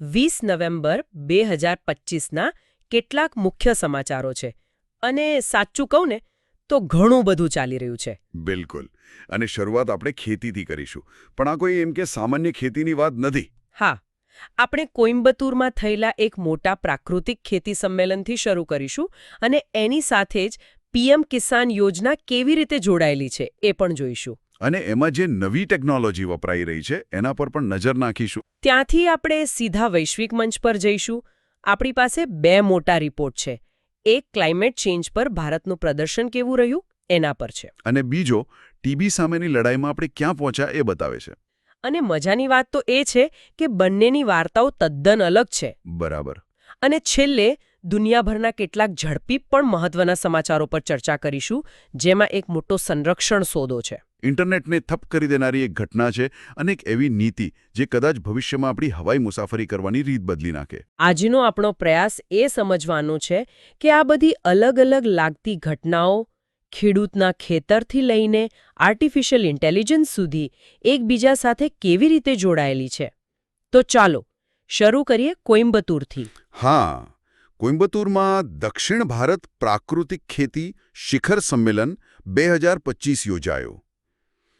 વીસ નવેમ્બર બે હજાર પચીસના કેટલાક મુખ્ય સમાચારો છે. અને સાચું કહું ને તો ઘણું બધું ચાલી રહ્યું છે. બિલકુલ. અને શરૂઆત આપણે ખેતીથી કરીશું. પણ આ કોઈ એમ કે સામાન્ય ખેતીની વાત નથી. હા. આપણે કોઇમ્બતુરમાં થયેલા એક મોટા પ્રાકૃતિક ખેતી સંમેલનથી શરૂ કરીશું અને એની સાથે જ પીએમ કિસાન યોજના કેવી રીતે જોડાયેલી છે એ પણ જોઈશું. અને એમાં જે નવી ટેકનોલોજી વપરાઈ રહી છે એના પર પણ નજર નાખીશું. ત્યાંથી આપણે સીધા વૈશ્વિક મંચ પર જઈશું. આપણી પાસે બે મોટા રિપોર્ટ છે. એક ક્લાઇમેટ ચેન્જ પર ભારતનું પ્રદર્શન કેવું રહ્યું એના પર છે. અને બીજો ટીબી સામેની લડાઈમાં આપણે ક્યાં પહોંચ્યા એ બતાવે છે. અને મજાની વાત તો એ છે કે બંનેની વાર્તાઓ તદ્દન અલગ છે. બરાબર. અને છેલ્લે દુનિયાભરના કેટલાક ઝડપી પણ મહત્વના સમાચારો પર ચર્ચા કરીશું જેમાં એક મોટો સંરક્ષણ સોદો છે. ઇન્ટરનેટને થપ કરી દેનારી એક ઘટના છે અને એક એવી નીતિ જે કદાચ ભવિષ્યમાં આપણી હવાઈ મુસાફરી કરવાની રીત બદલી નાખે. આજનો આપણો પ્રયાસ એ સમજવાનો છે કે આ બધી અલગ અલગ લાગતી ઘટનાઓ ખેડૂતના ખેતરથી લઈને આર્ટિફિશિયલ ઇન્ટેલિજન્સ સુધી એકબીજા સાથે કેવી રીતે જોડાયેલી છે? તો ચાલો શરૂ કરીએ કોઇમ્બતુરથી. હા. કોઇમ્બતુરમાં દક્ષિણ ભારત પ્રાકૃતિક ખેતી શિખર સંમેલન બે હજાર પચીસ યોજાયો.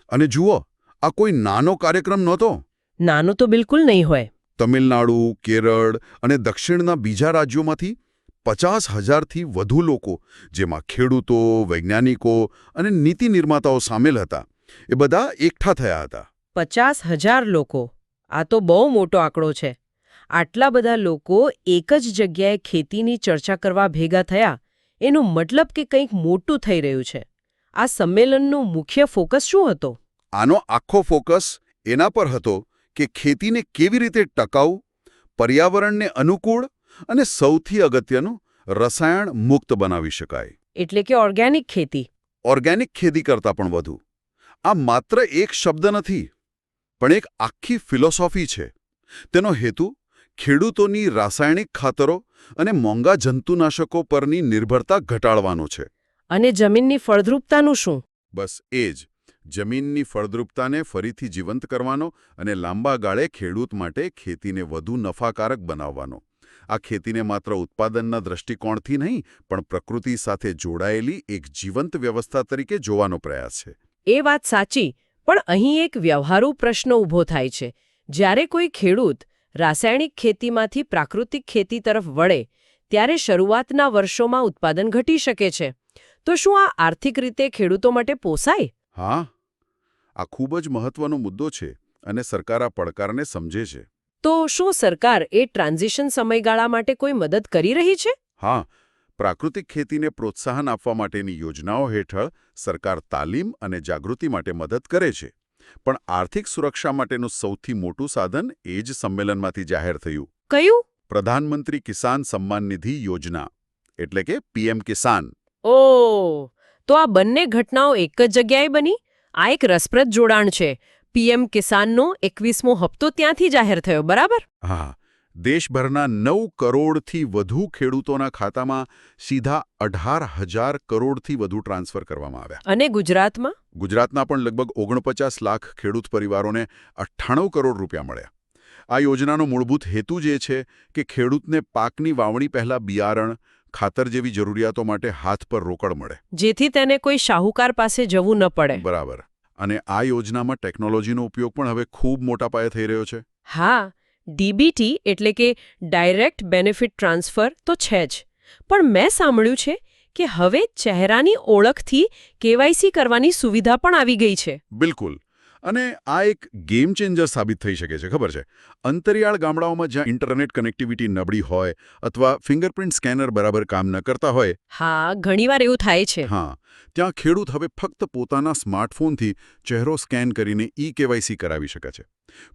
અને જુઓ આ કોઈ નાનો કાર્યક્રમ નહોતો. નાનો તો બિલકુલ નહીં હોય. તમિલનાડુ કેરળ અને દક્ષિણના બીજા રાજ્યોમાંથી પચાસ હજારથી વધુ લોકો જેમાં ખેડૂતો વૈજ્ઞાનિકો અને નીતિ નિર્માતાઓ સામેલ હતા એ બધા એકઠા થયા હતા. પચાસ હજાર લોકો. આ તો બહુ મોટો આંકડો છે. આટલા બધા લોકો એક જ જગ્યાએ ખેતીની ચર્ચા કરવા ભેગા થયા એનો મતલબ કે કંઈક મોટું થઈ રહ્યું છે. આ સંમેલનનો મુખ્ય ફોકસ શું હતો? આનો આખો ફોકસ એના પર હતો કે ખેતીને કેવી રીતે ટકાઉ પર્યાવરણને અનુકૂળ અને સૌથી અગત્યનું રસાયણ મુક્ત બનાવી શકાય. એટલે કે ઓર્ગેનિક ખેતી. ઓર્ગેનિક ખેતી કરતાં પણ વધુ. આ માત્ર એક શબ્દ નથી પણ એક આખી ફિલોસોફી છે. તેનો હેતુ ખેડૂતોની રાસાયણિક ખાતરો અને મોંઘા જંતુનાશકો પરની નિર્ભરતા ઘટાડવાનો છે. અને જમીનની ફળદ્રુપતાનું શું? બસ એ જ. જમીનની ફળદ્રુપતાને ફરીથી જીવંત કરવાનો અને લાંબા ગાળે ખેડૂત માટે ખેતીને વધુ નફાકારક બનાવવાનો. આ ખેતીને માત્ર ઉત્પાદનના દૃષ્ટિકોણથી નહીં પણ પ્રકૃતિ સાથે જોડાયેલી એક જીવંત વ્યવસ્થા તરીકે જોવાનો પ્રયાસ છે. એ વાત સાચી પણ અહીં એક વ્યવહારુ પ્રશ્ન ઊભો થાય છે. જ્યારે કોઈ ખેડૂત રાસાયણિક ખેતીમાંથી પ્રાકૃતિક ખેતી તરફ વળે ત્યારે શરૂઆતના વર્ષોમાં ઉત્પાદન ઘટી શકે છે. તો શું આ આર્થિક રીતે ખેડૂતો માટે પોસાય? હા. આ ખૂબ જ મહત્વનો મુદ્દો છે અને સરકાર આ પડકારને સમજે છે. તો શું સરકાર એ ટ્રાન્ઝિશન સમયગાળા માટે કોઈ મદદ કરી રહી છે? હા. પ્રાકૃતિક ખેતીને પ્રોત્સાહન આપવા માટેની યોજનાઓ હેઠળ સરકાર તાલીમ અને જાગૃતિ માટે મદદ કરે છે. પણ આર્થિક સુરક્ષા માટેનું સૌથી મોટું સાધન એ જ સંમેલનમાંથી જાહેર થયું. કયું? પ્રધાનમંત્રી કિસાન સન્માન નિધિ યોજના એટલે કે પીએમ કિસાન. ઓ તો આ બંને ઘટનાઓ એક જ જગ્યાએ બની? આ એક રસપ્રદ જોડાણ છે. પીએમ કિસાનનો એકવીસમો હપ્તો ત્યાંથી જાહેર થયો બરાબર? હા દેશભરના નવ કરોડથી વધુ ખેડૂતોના ખાતામાં સીધા અઢાર હજાર કરોડથી વધુ ટ્રાન્સફર કરવામાં આવ્યા. અને ગુજરાતમાં? ગુજરાતના પણ લગભગ ઓગણપચાસ લાખ ખેડૂત પરિવારોને અઠ્ઠાણું કરોડ રૂપિયા મળ્યા. આ યોજનાનો મૂળભૂત હેતુ જે છે કે ખેડૂતને પાકની વાવણી પહેલા બિયારણ ખાતર જેવી જરૂરિયાતો માટે હાથ પર રોકડ મળે. જેથી તેને કોઈ શાહુકાર પાસે જવું ન પડે. બરાબર. અને આ યોજનામાં ટેકનોલોજીનો ઉપયોગ પણ હવે ખૂબ મોટા પાયે થઈ રહ્યો છે. હા ડીબીટી એટલે કે ડાયરેક્ટ બેનિફિટ ટ્રાન્સફર તો છે જ. પણ મેં સાંભળ્યું છે કે હવે ચહેરાની ઓળખથી કેવાયસી કરવાની સુવિધા પણ આવી ગઈ છે. બિલકુલ. અને આ એક ગેમ ચેન્જર સાબિત થઈ શકે છે ખબર છે? અંતરિયાળ ગામડાઓમાં જ્યાં ઇન્ટરનેટ કનેક્ટિવિટી નબળી હોય અથવા ફિંગરપ્રિન્ટ સ્કેનર બરાબર કામ ન કરતા હોય હા ઘણીવાર એવું થાય છે. હા ત્યાં ખેડૂત હવે ફક્ત પોતાના સ્માર્ટફોનથી ચહેરો સ્કેન કરીને ઈ કેવાયસી કરાવી શકે છે.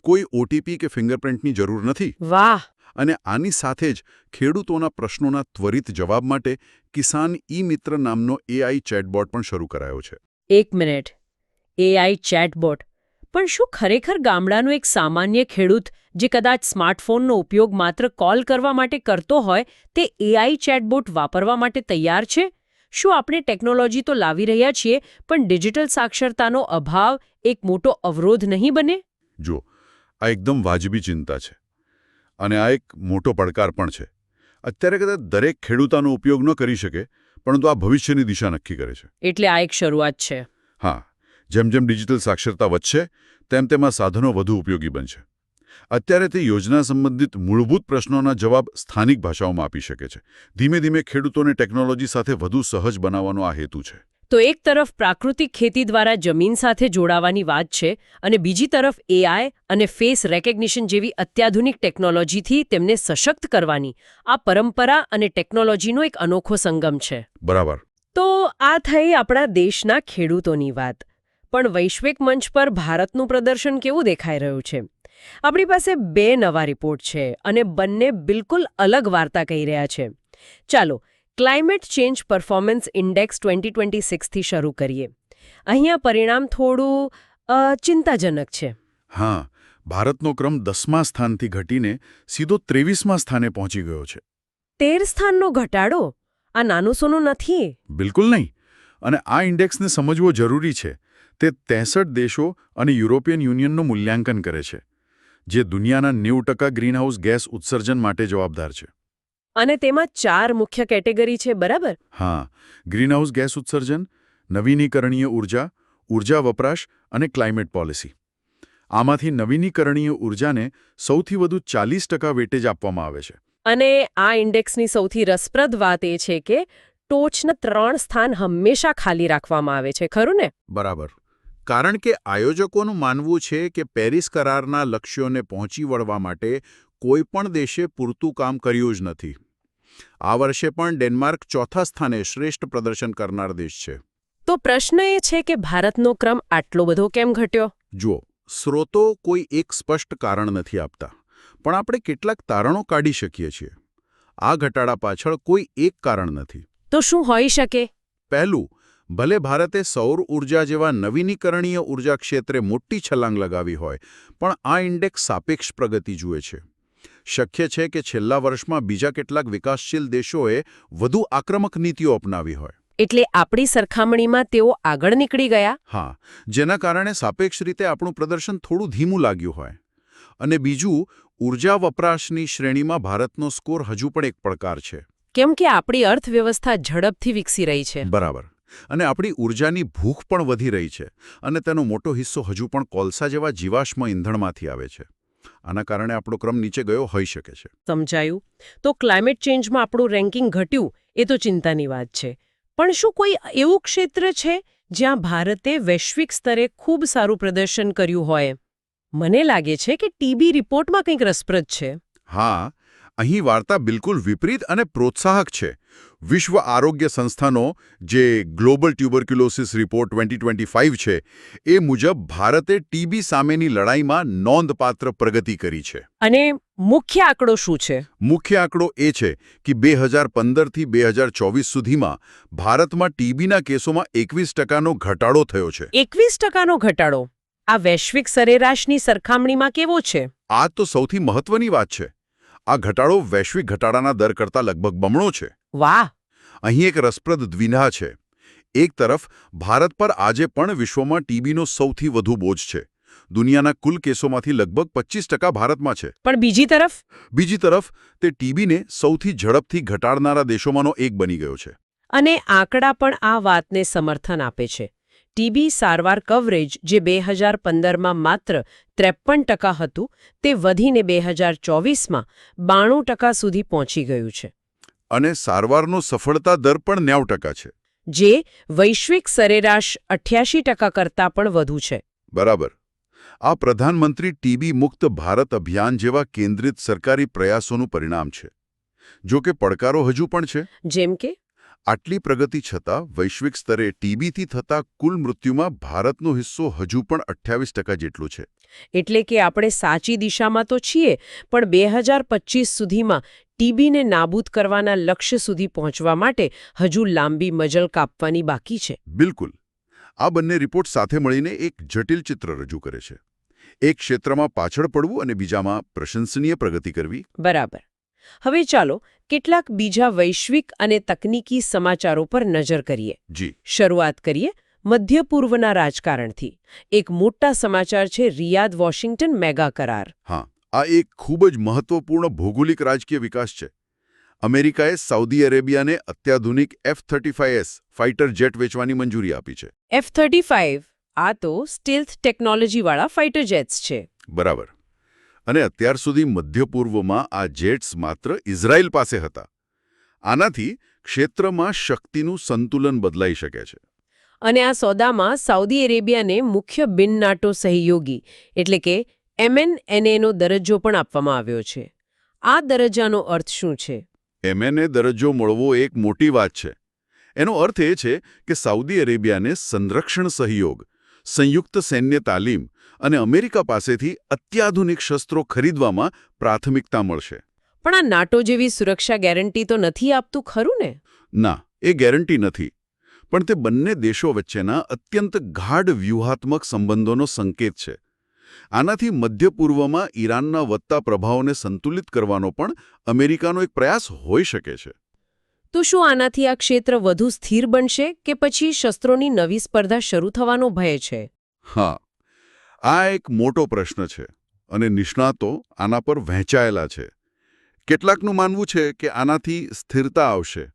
કોઈ ઓટીપી કે ફિંગરપ્રિન્ટની જરૂર નથી. વાહ! અને આની સાથે જ ખેડૂતોના પ્રશ્નોના ત્વરિત જવાબ માટે કિસાન ઈ મિત્ર નામનો એઆઈ ચેટબોટ પણ શરૂ કરાયો છે. એક મિનિટ. એઆઈ ચેટબોટ પણ શું ખરેખર ગામડાનો એક સામાન્ય ખેડૂત જે કદાચ સ્માર્ટફોનનો ઉપયોગ માત્ર કોલ કરવા માટે કરતો હોય તે એઆઈ ચેટબોટ વાપરવા માટે તૈયાર છે? શું આપણે ટેકનોલોજી તો લાવી રહ્યા છીએ પણ ડિજિટલ સાક્ષરતાનો અભાવ એક મોટો અવરોધ નહીં બને? જો આ એકદમ વાજબી ચિંતા છે અને આ એક મોટો પડકાર પણ છે. અત્યારે કદાચ દરેક ખેડૂતાનો ઉપયોગ ન કરી શકે પરંતુ આ ભવિષ્યની દિશા નક્કી કરે છે. એટલે આ એક શરૂઆત છે. હા જેમ જેમ ડિજિટલ સાક્ષરતા વધશે તેમ તેમ સાધનો વધુ ઉપયોગી બનશે. અત્યારે તે યોજના સંબંધિત મૂળભૂત પ્રશ્નોના જવાબ સ્થાનિક ભાષાઓમાં આપી શકે છે. ધીમે ધીમે ખેડૂતોને ટેકનોલોજી સાથે વધુ સહજ બનાવવાનો આ હેતુ છે. તો એક તરફ પ્રાકૃતિક ખેતી દ્વારા જમીન સાથે જોડાવાની વાત છે અને બીજી તરફ એઆઈ અને ફેસ રેકગ્નિશન જેવી અત્યાધુનિક ટેકનોલોજીથી તેમને સશક્ત કરવાની આ પરંપરા અને ટેકનોલોજીનો એક અનોખો સંગમ છે. બરાબર. તો આ થઈ આપણા દેશના ખેડૂતોની વાત. પણ વૈશ્વિક મંચ પર ભારતનું પ્રદર્શન કેવું દેખાઈ રહ્યું છે? આપણી પાસે બે નવા રિપોર્ટ છે અને બંને બિલકુલ અલગ વાર્તા કહી રહ્યા છે. ચાલો climate change performance index twenty twenty સિક્સથી શરૂ કરીએ. અહીંયા પરિણામ થોડું ચિંતાજનક છે. હા ભારતનો ક્રમ દસમા સ્થાનથી ઘટીને સીધો ત્રેવીસમા સ્થાને પહોંચી ગયો છે. તેર સ્થાનનો ઘટાડો? આ નાનું સોનું નથી? બિલકુલ નહીં. અને આ ઇન્ડેક્સને સમજવો જરૂરી છે. તે ત્રેસઠ દેશો અને યુરોપિયન યુનિયનનું મૂલ્યાંકન કરે છે જે દુનિયાના નેવું ટકા ગ્રીનહાઉસ ગેસ ઉત્સર્જન માટે જવાબદાર છે. અને તેમાં ચાર મુખ્ય કેટેગરી છે બરાબર? હા ગ્રીનહાઉસ ગેસ ઉત્સર્જન નવીનીકરણીય ઊર્જા ઊર્જા વપરાશ અને ક્લાઇમેટ પોલિસી. આમાંથી નવીનીકરણીય ઉર્જાને સૌથી વધુ ચાલીસ ટકા વેટેજ આપવામાં આવે છે. અને આ ઇન્ડેક્સની સૌથી રસપ્રદ વાત એ છે કે ટોચના ત્રણ સ્થાન હંમેશા ખાલી રાખવામાં આવે છે ખરું ને? બરાબર. કારણ કે આયોજકોનું માનવું છે કે પેરિસ કરારના લક્ષ્યોને પહોંચી વળવા માટે કોઈ પણ દેશે પૂરતું કામ કર્યું જ નથી. આ વર્ષે પણ ડેનમાર્ક ચોથા સ્થાને શ્રેષ્ઠ પ્રદર્શન કરનાર દેશ છે. તો પ્રશ્ન એ છે કે ભારતનો ક્રમ આટલો બધો કેમ ઘટ્યો? જુઓ સ્રોતો કોઈ એક સ્પષ્ટ કારણ નથી આપતા પણ આપણે કેટલાક તારણો કાઢી શકીએ છીએ. આ ઘટાડા પાછળ કોઈ એક કારણ નથી. તો શું હોઈ શકે? પહેલું ભલે ભારતે સૌર ઊર્જા જેવા નવીનીકરણીય ઊર્જા ક્ષેત્રે મોટી છલાંગ લગાવી હોય પણ આ ઇન્ડેક્સ સાપેક્ષ પ્રગતિ જુએ છે. શક્ય છે કે છેલ્લા વર્ષમાં બીજા કેટલાક વિકાસશીલ દેશોએ વધુ આક્રમક નીતિઓ અપનાવી હોય. એટલે આપણી સરખામણીમાં તેઓ આગળ નીકળી ગયા? હા જેના કારણે સાપેક્ષ રીતે આપણું પ્રદર્શન થોડું ધીમું લાગ્યું હોય. અને બીજું ઊર્જા વપરાશની શ્રેણીમાં ભારતનો સ્કોર હજુ પણ એક પડકાર છે. કેમ કે આપણી અર્થવ્યવસ્થા ઝડપથી વિકસી રહી છે. બરાબર. અને આપણી ઉર્જાની ભૂખ પણ વધી રહી છે અને તેનો મોટો હિસ્સો હજુ પણ કોલસા જેવા જીવાશ્મ ઇંધણમાંથી આવે છે. આના કારણે આપણો ક્રમ નીચે ગયો હોઈ શકે છે. સમજાયું? તો ક્લાઇમેટ ચેન્જમાં આપણું રેન્કિંગ ઘટ્યું એ તો ચિંતાની વાત છે. પણ શું કોઈ એવું ક્ષેત્ર છે જ્યાં ભારતે વૈશ્વિક સ્તરે ખૂબ સારું પ્રદર્શન કર્યું હોય? મને લાગે છે કે ટીબી રિપોર્ટમાં કંઈક રસપ્રદ છે. હા અહીં વાર્તા બિલકુલ વિપરીત અને પ્રોત્સાહક છે. વિશ્વ આરોગ્ય સંસ્થાનો જે ગ્લોબલ ટ્યુબરક્યુલોસિસ રિપોર્ટ 2025 છે એ મુજબ ભારતે ટીબી સામેની લડાઈમાં નોંધપાત્ર પ્રગતિ કરી છે. અને મુખ્ય આંકડો શું છે? મુખ્ય આંકડો એ છે કે બે હજાર પંદરથી બે હજાર ચોવીસ સુધીમાં ભારતમાં ટીબીના કેસોમાં એકવીસ ટકાનો ઘટાડો થયો છે. એકવીસ ટકાનો ઘટાડો? આ વૈશ્વિક સરેરાશની સરખામણીમાં કેવો છે? આ તો સૌથી મહત્વની વાત છે. આ ઘટાડો વૈશ્વિક ઘટાડાના દર કરતાં લગભગ બમણો છે. વાહ! અહીં એક રસપ્રદ દ્વિધા છે. એક તરફ ભારત પર આજે પણ વિશ્વમાં ટીબીનો સૌથી વધુ બોજ છે. દુનિયાના કુલ કેસોમાંથી લગભગ પચીસ ટકા ભારતમાં છે. પણ બીજી તરફ? બીજી તરફ તે ટીબીને સૌથી ઝડપથી ઘટાડનારા દેશોમાંનો એક બની ગયો છે. અને આંકડા પણ આ વાતને સમર્થન આપે છે. ટીબી સારવાર કવરેજ જે બે હજાર પંદરમાં માત્ર ત્રેપન ટકા હતું તે વધીને બે હજાર ચોવીસમાં બાણું ટકા સુધી પહોંચી ગયું છે. અને સારવારનો સફળતા દર પણ નેવ ટકા છે. જે વૈશ્વિક સરેરાશ અઠ્યાસી ટકા કરતાં પણ વધુ છે. બરાબર. આ પ્રધાનમંત્રી ટીબી મુક્ત ભારત અભિયાન જેવા કેન્દ્રિત સરકારી પ્રયાસોનું પરિણામ છે. જો કે પડકારો હજુ પણ છે. જેમ કે? આટલી પ્રગતિ છતાં વૈશ્વિક સ્તરે ટીબીથી થતા કુલ મૃત્યુમાં ભારતનો હિસ્સો હજુ પણ અઠ્યાવીસ ટકા જેટલો છે. એટલે કે આપણે સાચી દિશામાં તો છીએ પણ બે હજાર પચીસ સુધીમાં ટીબીને નાબૂદ કરવાના લક્ષ્ય સુધી પહોંચવા માટે હજુ લાંબી મજલ કાપવાની બાકી છે. બિલકુલ. આ બંને રિપોર્ટ સાથે મળીને એક જટિલ ચિત્ર રજૂ કરે છે. એક ક્ષેત્રમાં પાછળ પડવું અને બીજામાં પ્રશંસનીય પ્રગતિ કરવી. બરાબર. હવે ચાલો કેટલાક બીજા વૈશ્વિક અને તકનીકી સમાચારો પર નજર કરીએ. જી. શરૂઆત કરીએ મધ્ય પૂર્વના રાજકારણથી. એક મોટા સમાચાર છે રિયાદ વોશિંગ્ટન મેગા કરાર. હા. આ એક ખૂબ જ મહત્વપૂર્ણ ભૌગોલિક રાજકીય વિકાસ છે. અમેરિકાએ સાઉદી અરેબિયાને અત્યાધુનિક એફ થર્ટી ફાઇટર જેટ વેચવાની મંજૂરી આપી છે. એફ થર્ટી આ તો સ્ટીલ્થ ટેકનોલોજીવાળા ફાઇટર જેટ્સ છે. બરાબર. અને અત્યાર સુધી મધ્ય પૂર્વમાં આ જેટ્સ માત્ર ઇઝરાયલ પાસે હતા. આનાથી ક્ષેત્રમાં શક્તિનું સંતુલન બદલાઈ શકે છે. અને આ સોદામાં સાઉદી અરેબિયાને મુખ્ય બિન નાટો સહયોગી એટલે કે એમએનએનએનો દરજ્જો પણ આપવામાં આવ્યો છે. આ દરજ્જાનો અર્થ શું છે? એમએનએ દરજ્જો મળવો એક મોટી વાત છે. એનો અર્થ એ છે કે સાઉદી અરેબિયાને સંરક્ષણ સહયોગ સંયુક્ત સૈન્ય તાલીમ અને અમેરિકા પાસેથી અત્યાધુનિક શસ્ત્રો ખરીદવામાં પ્રાથમિકતા મળશે. પણ આ નાટો જેવી સુરક્ષા ગેરંટી તો નથી આપતું ખરું ને? ના એ ગેરંટી નથી. પણ તે બંને દેશો વચ્ચેના અત્યંત ગાઢ વ્યૂહાત્મક સંબંધોનો સંકેત છે. આનાથી મધ્ય પૂર્વમાં ઈરાનના વધતા પ્રભાવને સંતુલિત કરવાનો પણ અમેરિકાનો એક પ્રયાસ હોઈ શકે છે. તો શું આનાથી આ ક્ષેત્ર વધુ સ્થિર બનશે કે પછી શસ્ત્રોની નવી સ્પર્ધા શરૂ થવાનો ભય છે? હા આ એક મોટો પ્રશ્ન છે અને નિષ્ણાતો આના પર વહેંચાયેલા છે. કેટલાકનું માનવું છે કે આનાથી સ્થિરતા આવશે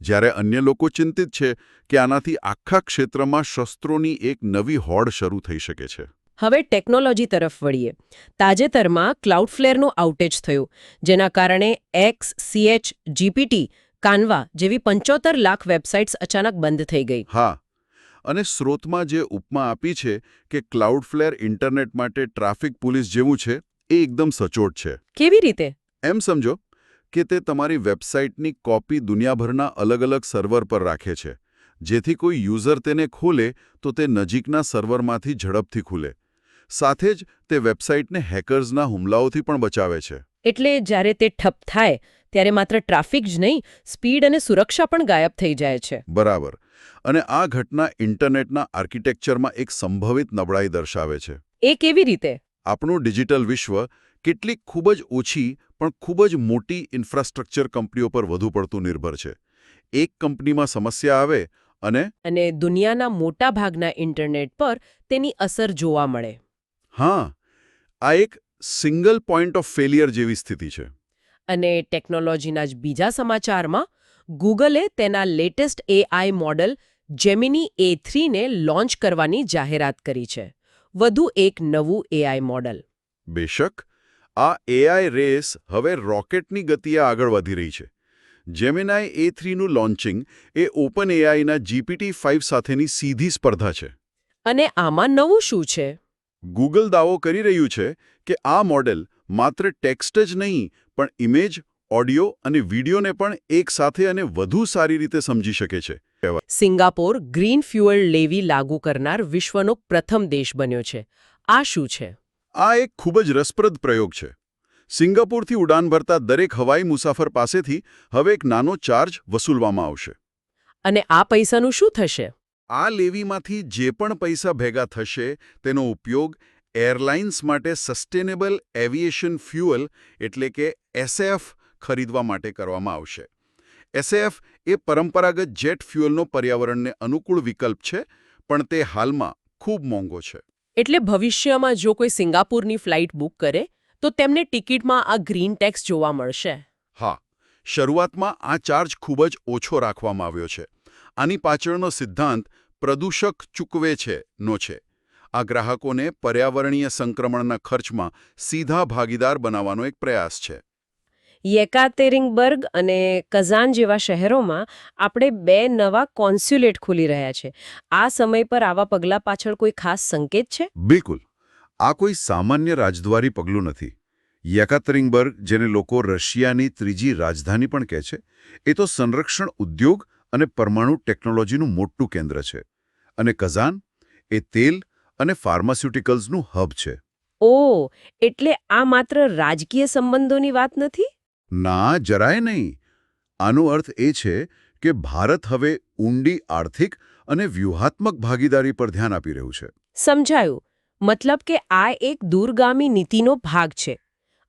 જ્યારે અન્ય લોકો ચિંતિત છે કે આનાથી આખા ક્ષેત્રમાં શસ્ત્રોની એક નવી હોડ શરૂ થઈ શકે છે. હવે ટેકનોલોજી તરફ વળીએ. તાજેતરમાં ક્લાઉડફ્લેરનું આઉટેજ થયું જેના કારણે એક્સ સીએચ જીપીટી કાનવા જેવી પંચોતેર લાખ વેબસાઇટ્સ અચાનક બંધ થઈ ગઈ. હા અને સ્રોતમાં જે ઉપમા આપી છે કે ક્લાઉડફ્લેર ઇન્ટરનેટ માટે ટ્રાફિક પોલીસ જેવું છે એ એકદમ સચોટ છે. કેવી રીતે? એમ સમજો કે તે તમારી વેબસાઇટની કોપી દુનિયાભરના અલગ અલગ સર્વર પર રાખે છે. જેથી કોઈ યુઝર તેને ખોલે તો તે નજીકના સર્વરમાંથી ઝડપથી ખુલે. સાથે જ તે વેબસાઇટને હેકર્સના હુમલાઓથી પણ બચાવે છે. એટલે જ્યારે તે ઠપ થાય ત્યારે માત્ર ટ્રાફિક જ નહીં સ્પીડ અને સુરક્ષા પણ ગાયબ થઈ જાય છે. બરાબર. અને આ ઘટના ઇન્ટરનેટના આર્કિટેક્ચરમાં એક સંભવિત નબળાઈ દર્શાવે છે. એ કેવી રીતે? આપણું ડિજિટલ વિશ્વ કેટલીક ખૂબ જ ઓછી પણ ખૂબ જ મોટી ઇન્ફ્રાસ્ટ્રક્ચર કંપનીઓ પર વધુ પડતું નિર્ભર છે. એક કંપનીમાં સમસ્યા આવે અને અને દુનિયાના મોટા ભાગના ઇન્ટરનેટ પર તેની અસર જોવા મળે. હા આ એક સિંગલ પોઈન્ટ ઓફ ફેલિયર જેવી સ્થિતિ છે. અને ટેકનોલોજીના જ બીજા સમાચારમાં ગૂગલે તેના latest AI model Gemini A થ્રીને launch કરવાની જાહેરાત કરી છે. વધુ એક નવું એઆઈ મોડલ બેશક આ એઆઈ રેસ હવે રોકેટની ગતિએ આગળ વધી રહી છે. જેમિનાઈ એ થ્રીનું લોન્ચિંગ એ ઓપન એઆઈના જીપીટી ફાઇવ સાથેની સીધી સ્પર્ધા છે. અને આમાં નવું શું છે? ગૂગલ દાવો કરી રહ્યું છે કે આ મોડેલ માત્ર ટેક્સ્ટ જ નહીં પણ ઇમેજ ઓડિયો અને વિડીયોને પણ એકસાથે અને વધુ સારી રીતે સમજી શકે છે. સિંગાપોર ગ્રીન ફ્યુઅલ લેવી લાગુ કરનાર વિશ્વનો પ્રથમ દેશ બન્યો છે. આ શું છે? આ એક ખૂબ જ રસપ્રદ પ્રયોગ છે. સિંગાપુરથી ઉડાન ભરતા દરેક હવાઈ મુસાફર પાસેથી હવે એક નાનો ચાર્જ વસૂલવામાં આવશે. અને આ પૈસાનું શું થશે? આ લેવીમાંથી જે પણ પૈસા ભેગા થશે તેનો ઉપયોગ એરલાઇન્સ માટે સસ્ટેનેબલ એવિએશન ફ્યુઅલ એટલે કે એસએફ ખરીદવા માટે કરવામાં આવશે. એસએફ એ પરંપરાગત જેટ ફ્યુઅલનો પર્યાવરણને અનુકૂળ વિકલ્પ છે પણ તે હાલમાં ખૂબ મોંઘો છે. એટલે ભવિષ્યમાં જો કોઈ સિંગાપુરની ફ્લાઇટ બુક કરે તો તેમને ટિકિટમાં આ ગ્રીન ટેક્સ જોવા મળશે. હા શરૂઆતમાં આ ચાર્જ ખૂબ જ ઓછો રાખવામાં આવ્યો છે. આની પાછળનો સિદ્ધાંત પ્રદૂષક ચૂકવે છે નો છે. આ ગ્રાહકોને પર્યાવરણીય સંક્રમણના ખર્ચમાં સીધા ભાગીદાર બનાવવાનો એક પ્રયાસ છે. યેકાતેરિંગબર્ગ અને કઝાન જેવા શહેરોમાં આપણે બે નવા કોન્સ્યુલેટ ખુલી રહ્યા છે. આ સમય પર આવા પગલાં પાછળ કોઈ ખાસ સંકેત છે? બિલકુલ. આ કોઈ સામાન્ય રાજદ્વારી પગલું નથી. યકાતરિંગબર્ગ જેને લોકો રશિયાની ત્રીજી રાજધાની પણ કહે છે એ તો સંરક્ષણ ઉદ્યોગ અને પરમાણુ ટેકનોલોજીનું મોટું કેન્દ્ર છે. અને કઝાન એ તેલ અને ફાર્માસ્યુટિકલ્સનું હબ છે. ઓ એટલે આ માત્ર રાજકીય સંબંધોની વાત નથી? ના જરાય નહીં. આનો અર્થ એ છે કે ભારત હવે ઊંડી આર્થિક અને વ્યૂહાત્મક ભાગીદારી પર ધ્યાન આપી રહ્યું છે. સમજાયું. મતલબ કે આ એક દૂરગામી નીતિનો ભાગ છે.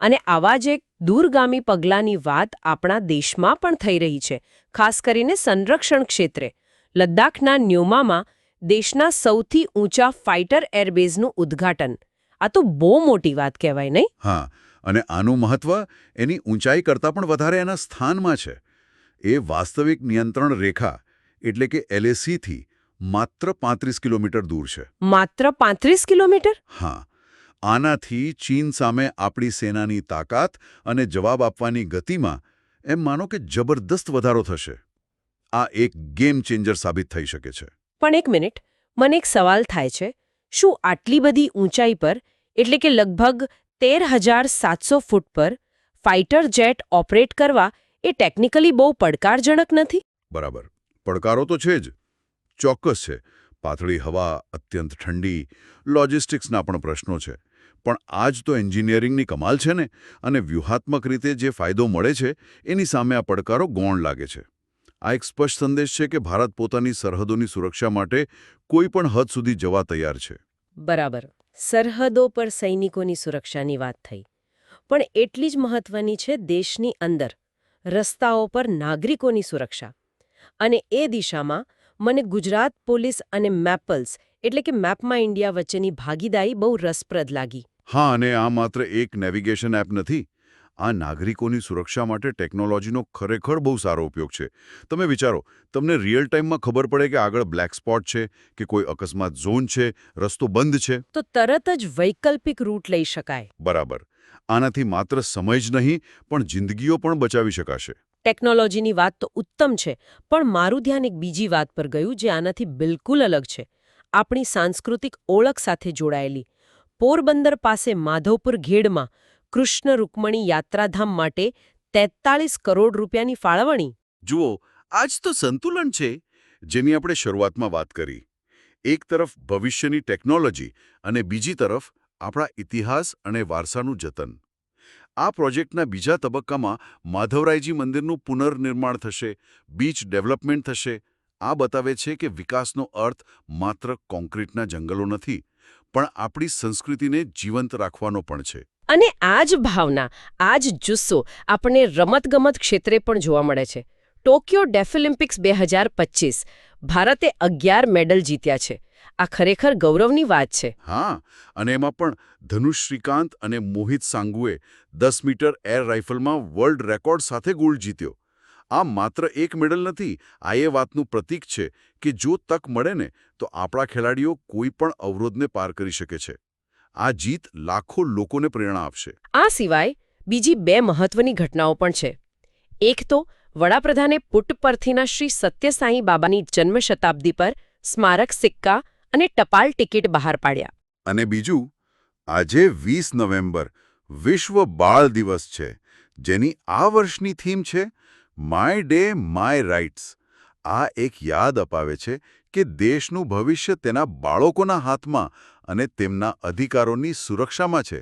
અને આવા જ એક દૂરગામી પગલાંની વાત આપણા દેશમાં પણ થઈ રહી છે ખાસ કરીને સંરક્ષણ ક્ષેત્રે. લદ્દાખના ન્યોમામાં દેશના સૌથી ઊંચા ફાઇટર એરબેઝનું ઉદ્ઘાટન. આ તો બહુ મોટી વાત કહેવાય નહીં? હા અને આનું મહત્વ એની ઊંચાઈ કરતાં પણ વધારે એના સ્થાનમાં છે. એ વાસ્તવિક નિયંત્રણ રેખા એટલે કે એલએસીથી માત્ર પાંત્રીસ કિલોમીટર દૂર છે. માત્ર પાંત્રીસ કિલોમીટર? હા આનાથી ચીન સામે આપણી સેનાની તાકાત અને જવાબ આપવાની ગતિમાં એમ માનો કે જબરદસ્ત વધારો થશે. આ એક ગેમ ચેન્જર સાબિત થઈ શકે છે. પણ એક મિનિટ, મને એક સવાલ થાય છે. શું આટલી બધી ઊંચાઈ પર, એટલે કે લગભગ તેર હજાર સાતસો ફૂટ પર ફાઇટર જેટ ઓપરેટ કરવા એ ટેકનિકલી બહુ પડકારજનક નથી? બરાબર. પડકારો તો છે જ. ચોક્કસ છે. પાતળી હવા, અત્યંત ઠંડી, લોજિસ્ટિક્સના પણ પ્રશ્નો છે. પણ આ જ તો એન્જિનિયરિંગની કમાલ છે ને, અને વ્યૂહાત્મક રીતે જે ફાયદો મળે છે, એની સામે આ પડકારો ગૌણ લાગે છે. આ એક સ્પષ્ટ સંદેશ છે કે ભારત પોતાની સરહદોની સુરક્ષા માટે કોઈ પણ હદ સુધી જવા તૈયાર છે. બરાબર. સરહદો પર સૈનિકોની સુરક્ષાની વાત થઈ. પણ એટલી જ મહત્વની છે દેશની અંદર રસ્તાઓ પર નાગરિકોની સુરક્ષા. અને એ દિશામાં મને ગુજરાત પોલીસ અને મેપલ્સ એટલે કે મેપમાં ઇન્ડિયા વચ્ચેની ભાગીદારી બહુ રસપ્રદ લાગી. હા અને આ માત્ર એક નેવિગેશન એપ નથી. આ નાગરિકોની સુરક્ષા માટે ટેકનોલોજીનો ખરેખર બહુ સારો ઉપયોગ છે. તમે વિચારો તમને રિયલ ટાઈમમાં ખબર પડે કે આગળ બ્લેક સ્પોટ છે કે કોઈ અકસ્માત ઝોન છે રસ્તો બંધ છે? તો તરત જ વૈકલ્પિક રૂટ લઈ શકાય. બરાબર. આનાથી માત્ર સમય જ નહીં પણ જિંદગીઓ પણ બચાવી શકાશે. ટેકનોલોજીની વાત તો ઉત્તમ છે પણ મારું ધ્યાન એક બીજી વાત પર ગયું જે આનાથી બિલકુલ અલગ છે. આપણી સાંસ્કૃતિક ઓળખ સાથે જોડાયેલી. પોરબંદર પાસે માધવપુર ઘેડમાં કૃષ્ણ રૂકમણી યાત્રાધામ માટે તેતાળીસ કરોડ રૂપિયાની ફાળવણી? જુઓ, આજ તો સંતુલન છે, જેની આપણે શરૂઆતમાં વાત કરી. એક તરફ ભવિષ્યની ટેકનોલોજી અને બીજી તરફ આપણા ઇતિહાસ અને વારસાનું જતન. આ પ્રોજેક્ટના બીજા તબક્કામાં માધવરાયજી મંદિરનું પુનર્નિર્માણ થશે, બીચ ડેવલપમેન્ટ થશે. આ બતાવે છે કે વિકાસનો અર્થ માત્ર કોન્ક્રીટના જંગલો નથી, પણ આપણી સંસ્કૃતિને જીવંત રાખવાનો પણ છે. અને આ જ ભાવના, આ જ જુસ્સો આપણને રમતગમત ક્ષેત્રે પણ જોવા મળે છે. ટોક્યો ડેફોલિમ્પિક્સ બે હજાર પચીસ, ભારતે અગિયાર મેડલ જીત્યા છે. આ ખરેખર ગૌરવની વાત છે. હા, અને એમાં પણ ધનુષ શ્રીકાંત અને મોહિત સાંગુએ દસ મીટર એર રાઇફલમાં વર્લ્ડ રેકોર્ડ સાથે ગોલ્ડ જીત્યો. આ માત્ર એક મેડલ નથી, આ એ વાતનું પ્રતીક છે કે જો તક મળે ને, તો આપણા ખેલાડીઓ કોઈ પણ અવરોધને પાર કરી શકે છે. આ જીત લાખો લોકોને પ્રેરણા આપશે. આ સિવાય બીજી બે મહત્વની ઘટનાઓ પણ છે. એક તો વડાપ્રધાને પુટ પરથીના શ્રી સત્યસાઈ બાબાની જન્મ શતાબ્દી પર સ્મારક સિક્કા અને ટપાલ ટિકિટ બહાર પાડ્યા. અને બીજું આજે વીસ નવેમ્બર વિશ્વ બાળ દિવસ છે જેની આ વર્ષની થીમ છે માય ડે માય રાઇટ્સ. આ એક યાદ અપાવે છે કે દેશનું ભવિષ્ય તેના બાળકોના હાથમાં અને તેમના અધિકારોની સુરક્ષામાં છે.